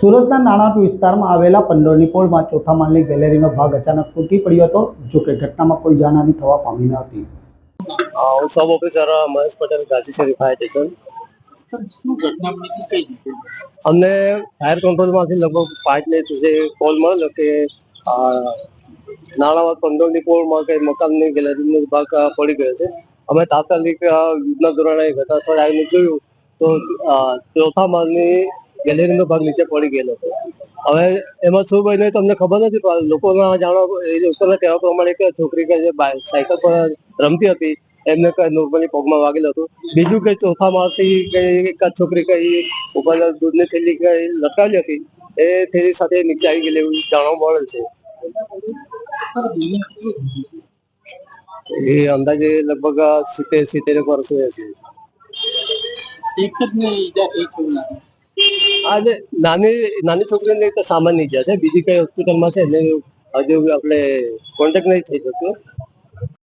સુરતના નાણાંટુ વિસ્તારમાં આવેલા પંડોળની પોળમાં ચોથા માળની ગેલેરીનો ભાગ અચાનક તૂટી પડ્યો હતો જો કે ઘટનામાં કોઈ જાનહાની થવા પામી ન હતી. હું સબ ઓફિસર મહેશ પટેલ ગાંધી શેરી ફાયર સ્ટેશન. શું ઘટના બની છે? અમને ફાયર કંટ્રોલમાંથી લગભગ પાંચ ને જે કોલ મળેલો કે નાણાવાદ પંડોળની પોળમાં કે મકાનની ગેલેરીનો ભાગ પડી ગયો છે. અમે તાત્કાલિક યુદ્ધના ધોરણે ઘટના સ્થળે આવીને જોયું તો ચોથા માળની ગેલેરીનો ભાગ નીચે પડી ગયેલો હતો. હવે એમાં શું બન્યું તમને ખબર નથી લોકો જાણવા એ કહેવા પ્રમાણે કે છોકરી કે જે સાયકલ પર રમતી હતી, એમને કઈ નોર્મલી પગમાં વાગેલું હતું. બીજું કઈ ચોથા માળથી કઈ એક છોકરી કઈ ઉપર દૂધની થેલી કઈ લટકાવી હતી, એ થેલી સાથે નીચે આવી ગયેલી એવું જાણવા મળે છે. એ અંદાજે લગભગ સિત્તેર સિત્તેર વર્ષ હશે. એક જ ને ઈજા એક લાગે. આજે નાની નાની છોકરીને તો સામાન્ય ઈજા છે. બીજી કઈ હોસ્પિટલમાં છે એને હજુ આપણે કોન્ટેક્ટ નહીં થઈ શકતો.